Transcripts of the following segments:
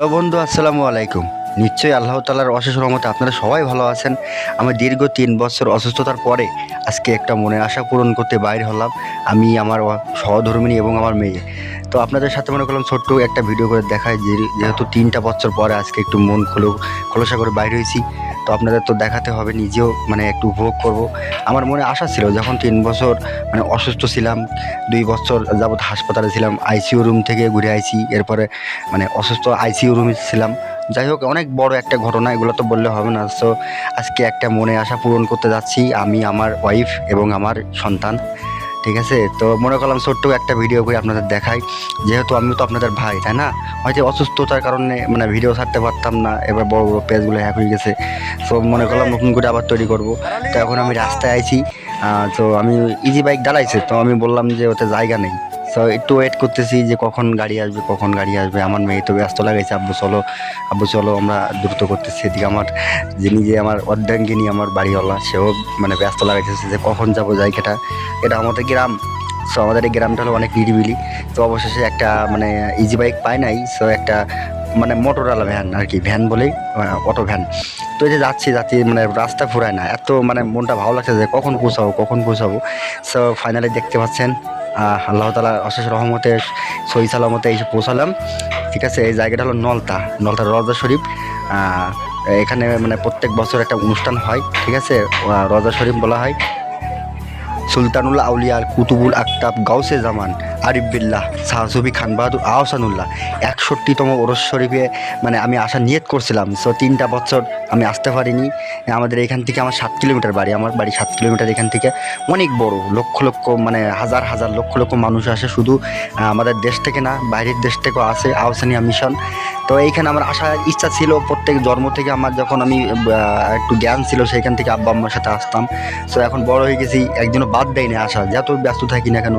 বন্ধু, আসসালামু আলাইকুম। নিশ্চয়ই আল্লাহ তালার অশেষ রহমতে আপনারা সবাই ভালো আছেন। আমি দীর্ঘ তিন বছর অসুস্থতার পরে আজকে একটা মনের আশা পূরণ করতে বাইর হলাম। আমি আমার সহধর্মিনী এবং আমার মেয়ে। তো আপনাদের সাথে মনে করলাম ছোট্ট একটা ভিডিও করে দেখায় যেহেতু তিনটা বছর পরে আজকে একটু মন খোলো খোলসা করে বাইর হয়েছি। তো আপনাদের তো দেখাতে হবে, নিজেও মানে একটু উপভোগ করব। আমার মনে আশা ছিল যখন তিন বছর মানে অসুস্থ ছিলাম, দুই বছর যাবত হাসপাতালে ছিলাম আইসিইউ রুম থেকে ঘুরে আইছি, এরপরে মানে অসুস্থ আইসিইউ রুমে ছিলাম। যাই হোক, অনেক বড় একটা ঘটনা, এগুলো তো বললে হবে না। সো আজকে একটা মনে আশা পূরণ করতে যাচ্ছি, আমি, আমার ওয়াইফ এবং আমার সন্তান। ঠিক আছে? তো মনে করলাম ছোট্ট একটা ভিডিও করে আপনাদের দেখাই। যেহেতু আমি তো আপনাদের ভাই, তাই না? হয়তো অসুস্থতার কারণে মানে ভিডিও ছাড়তে পারতাম না, এবার বড় বড় পেজগুলো হ্যাক হয়ে গেছে। সো মনে করলাম নতুন করে আবার তৈরি করব। তো এখন আমি রাস্তায় আইছি তো আমি ইজি বাইক দাঁড়াইছে, তো আমি বললাম যে ওতে জায়গা নেই। তো একটু ওয়েট করতেছি যে কখন গাড়ি আসবে, কখন গাড়ি আসবে। আমার মেয়ে তো ব্যস্ত লাগাইছে, আব্বু চলো আব্বু চলো, আমরা দ্রুত করতেছি। এদিকে আমার যিনি যে আমার অর্ধাঙ্গিনী, আমার বাড়িওয়ালা, সেও মানে ব্যস্ত লাগাইতেছে যে কখন যাব জায়গাটা। এটা আমাদের গ্রাম। সো আমাদের এই গ্রামটা হলো অনেক নিরিবিলি। তো অবশেষে একটা মানে ইজি বাইক পাই নাই। সো একটা মানে মোটরওয়ালা ভ্যান আর কি ভ্যান বলেই অটো ভ্যান তো এই যে যাচ্ছি যাচ্ছি মানে রাস্তা ফুরায় না। এত মানে মনটা ভালো লাগছে যে কখন পৌঁছাবো কখন পৌঁছাবো। সো ফাইনালি দেখতে পাচ্ছেন আল্লাহ তালা অশেষ রহমতে, সহি সালামতে এসে পৌঁছালাম। ঠিক আছে, এই জায়গাটা হলো নলতা নলতা রজা শরীফ। এখানে মানে প্রত্যেক বছর একটা অনুষ্ঠান হয়, ঠিক আছে? রজা শরীফ বলা হয়। সুলতানুল আউলিয়ার কুতুবুল আক্তাব গাউসে জামান। আরিফ বিল্লাহ শাহসুবি খান বাহাদুর, আহসানুল্লাহ। একষট্টিতম ওরস শরীফে মানে আমি আসা নিয়ত করছিলাম সো তিনটা বছর আমি আসতে পারিনি। আমাদের এখান থেকে আমার সাত কিলোমিটার বাড়ি, আমার বাড়ি সাত কিলোমিটার এখান থেকে। অনেক বড়, লক্ষ লক্ষ মানে হাজার হাজার, লক্ষ লক্ষ মানুষ আসে শুধু আমাদের দেশ থেকে না, বাইরের দেশ থেকেও আসে, আহসানিয়া মিশন তো এইখানে আমার আসার ইচ্ছা ছিল, প্রত্যেক জন্ম থেকে আমার যখন আমি একটু জ্ঞান ছিল, সেইখান থেকে আব্বা আম্মার সাথে আসতাম। সো এখন বড় হয়ে গেছি, একদিনও বাদ দেয় না আসা যত ব্যস্ত থাকি না কেন,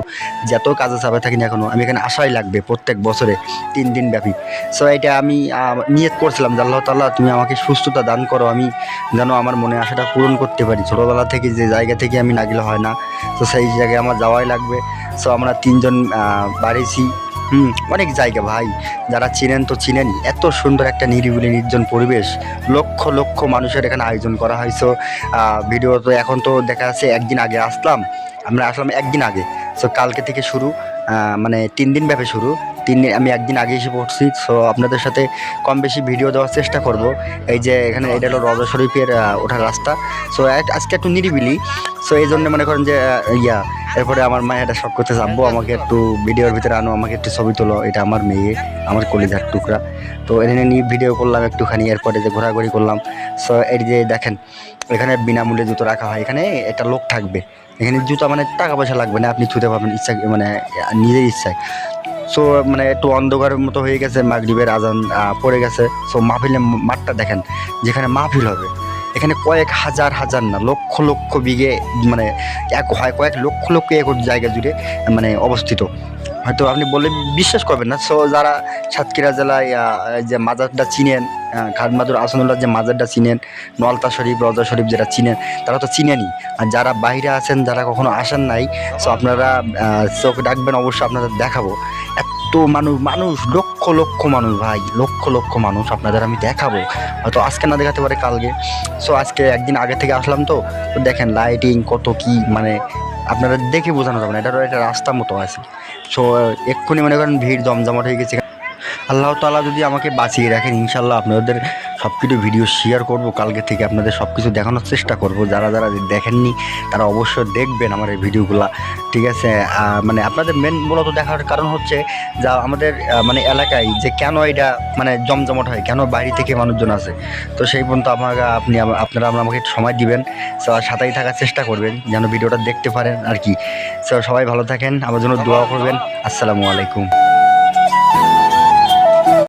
যত কাজে চাপে থাকি না কেন আমি এখানে আসাই লাগবে প্রত্যেক বছরে, তিন দিন ব্যাপী। সো এটা আমি নিয়ত করছিলাম যে আল্লাহ তাল্লাহ তুমি আমাকে সুস্থতা দান করো, আমি যেন আমার মনে আশাটা পূরণ করতে পারি। ছোটোবেলা থেকে যে জায়গা থেকে আমি না হয় না, তো সেই জায়গায় আমার যাওয়াই লাগবে। সো আমরা তিনজন বাড়িছি, হুম, অনেক জায়গা ভাই। যারা চিনেন তো চিনেন, এত সুন্দর একটা নিরিবিলি নির্জন পরিবেশ। লক্ষ লক্ষ মানুষের এখানে আয়োজন করা হয়। সো ভিডিও তো এখন তো দেখা যাচ্ছে একদিন আগে আসলাম, আমরা আসলাম একদিন আগে। সো কালকে থেকে শুরু। মানে তিন দিন ব্যাপী শুরু। তিন দিন, আমি একদিন আগে এসে পড়ছি সো আপনাদের সাথে কম বেশি ভিডিও দেওয়ার চেষ্টা করব। এই যে এখানে এটা হলো রজা শরীফের ওঠার রাস্তা। সো আজকে একটু নিরিবিলি সো এই জন্য মনে করেন যে ইয়া, এরপরে আমার মায়ের একটা শখ করতে যাব, আমাকে একটু ভিডিওর ভিতরে আনো, আমাকে একটু ছবি তোলো, এটা আমার মেয়ে, আমার কলিজার টুকরা। তো এখানে নিয়ে ভিডিও করলাম একটুখানি, এরপরে যে ঘোরাঘুরি করলাম। সো এই যে দেখেন, এখানে বিনামূল্যে জুতো রাখা হয়, এখানে একটা লোক থাকবে। এখানে জুতো মানে টাকা পয়সা লাগবে না, আপনি ছুতে পারবেন ইচ্ছা মানে নিজের ইচ্ছায়। সো মানে একটু অন্ধকারের মতো হয়ে গেছে, মাগরিবের আজান পড়ে গেছে। সো মাহফিলের মাঠটা দেখেন, যেখানে মাহফিল হবে, এখানে কয়েক হাজার হাজার না, লক্ষ লক্ষ বিঘে মানে এক হয়, কয়েক লক্ষ লক্ষ একর জায়গা জুড়ে মানে অবস্থিত। হয়তো আপনি বললে বিশ্বাস করবেন না। সো যারা সাতক্ষীরা জেলায় যে মাজারটা চিনেন খানবাদুর আসানুল্লাহ যে মাজারটা চিনেন, নলতা শরীফ, রজা শরীফ যারা চিনেন, তারা তো চিনেনই। আর যারা বাইরে আছেন, যারা কখনো আসেন নাই সো আপনারা চোখ ডাকবেন, অবশ্যই আপনাদের দেখাবো। এত মানুষ মানুষ, লক্ষ লক্ষ মানুষ ভাই, লক্ষ লক্ষ মানুষ আপনাদের আমি দেখাবো। হয়তো আজকে না দেখাতে পারে, কালকে। সো আজকে একদিন আগে থেকে আসলাম তো তো দেখেন লাইটিং কত কি মানে আপনারা দেখে বোঝানো যাবে না, এটারও একটা রাস্তা মতো আছে। সো, এক্ষুনি মনে করেন ভিড় জমজমাট হয়ে গেছে। আল্লাহ তালা যদি আমাকে বাঁচিয়ে রাখেন ইনশাল্লাহ আপনাদের সব কিছু ভিডিও শেয়ার করব কালকে থেকে আপনাদের সব কিছু দেখানোর চেষ্টা করব। যারা যারা দেখেননি তারা অবশ্যই দেখবেন আমার এই ভিডিওগুলা ঠিক আছে? মানে আপনাদের মেন মূলত দেখার কারণ হচ্ছে যা আমাদের মানে এলাকায় যে কেন এটা মানে জমজমাট হয় কেন বাইরে থেকে মানুষজন আসে। তো সেই পর্যন্ত আমাকে আপনি আপনারা আমাকে সময় দিবেন সাথেই থাকার চেষ্টা করবেন যেন ভিডিওটা দেখতে পারেন আর কি। সবাই ভালো থাকেন আমার জন্য দোয়া করবেন। আসসালামু আলাইকুম।